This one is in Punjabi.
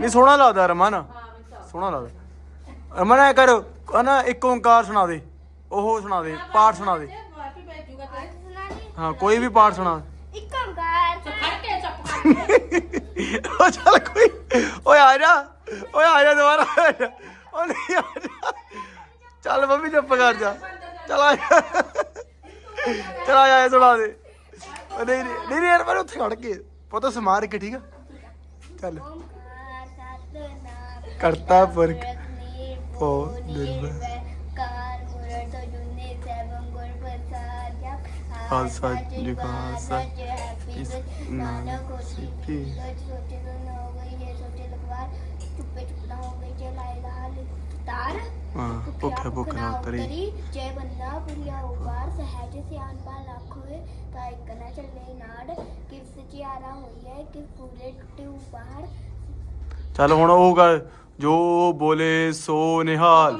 ਨਹੀਂ ਸੋਹਣਾ ਲੱਗਦਾ ਰਮਨ। ਮੈਨੂੰ ਸੋਹਣਾ ਲੱਗਦਾ। ਰਮਨ ਐ ਕਰ ਨਾ ਇੱਕ ਓੰਕਾਰ ਸੁਣਾ ਦੇ। ਉਹ ਸੁਣਾ ਦੇ ਪਾਠ ਸੁਣਾ ਦੇ। ਮਾਫੀ ਭੇਜੂਗਾ ਤੇ। ਸੁਣਾਣੀ ਹਾਂ ਕੋਈ ਵੀ ਪਾਠ ਸੁਣਾ। ਇੱਕ ਓੰਕਾਰ ਖੜ ਕੇ ਚੱਪ ਕਰਕੇ। ਉਹ ਚੱਲ ਕੋਈ ਓਏ ਆ ਜਾ ਓਏ ਆ ਜਾ ਦੁਬਾਰਾ। ਆ ਜਾ। ਉਹ ਨਹੀਂ ਆ ਜਾ। ਚੱਲ ਮੰਮੀ ਚੁੱਪ ਕਰ ਜਾ। ਚਲ ਆ ਜਾ। ਚਲ ਆ ਜਾ ਇਹ ਸੁਣਾ ਦੇ। ਉਹ ਨਹੀਂ ਨਹੀਂ ਨਹੀਂ ਨਹੀਂ ਯਾਰ ਪਰ ਉੱਥੇ ਖੜ ਕੇ। ਪੁੱਤ ਸਮਾਰ ਕੇ ਠੀਕ ਆ? ਚੱਲ। ਕਰਤਾ ਪੁਰਖ ਉਹ ਨਿਰਭੈ ਖਾਲਸਾ ਜੀ ਖਾਲਸਾ, ਇਸ ਨਾਨਕ ਨਾਨਕ ਭੁੱਖੇ ਭੁੱਖ ਨਾ ਉਤਰੀ ਜੈ ਬੰਦਾ ਪੁਰੀਆ ਉਪਾਰ ਸਹਿਜ ਸਿਆਨ ਪਾ ਲੱਖ ਹੋਏ ਤਾਂ ਇੱਕ ਨਾ ਚੱਲੇ ਨਾੜ ਕਿਸ ਸਚਿਆਰਾ ਹੋਈ ਹੈ ਕਿ ਪੂਰੇ ਟੁੱਟੇ ਉਪਾਰ ਚੱਲ ਹੁਣ ਉਹ ਕਰ ਜੋ ਬੋਲੇ ਸੋ ਨਿਹਾਲ।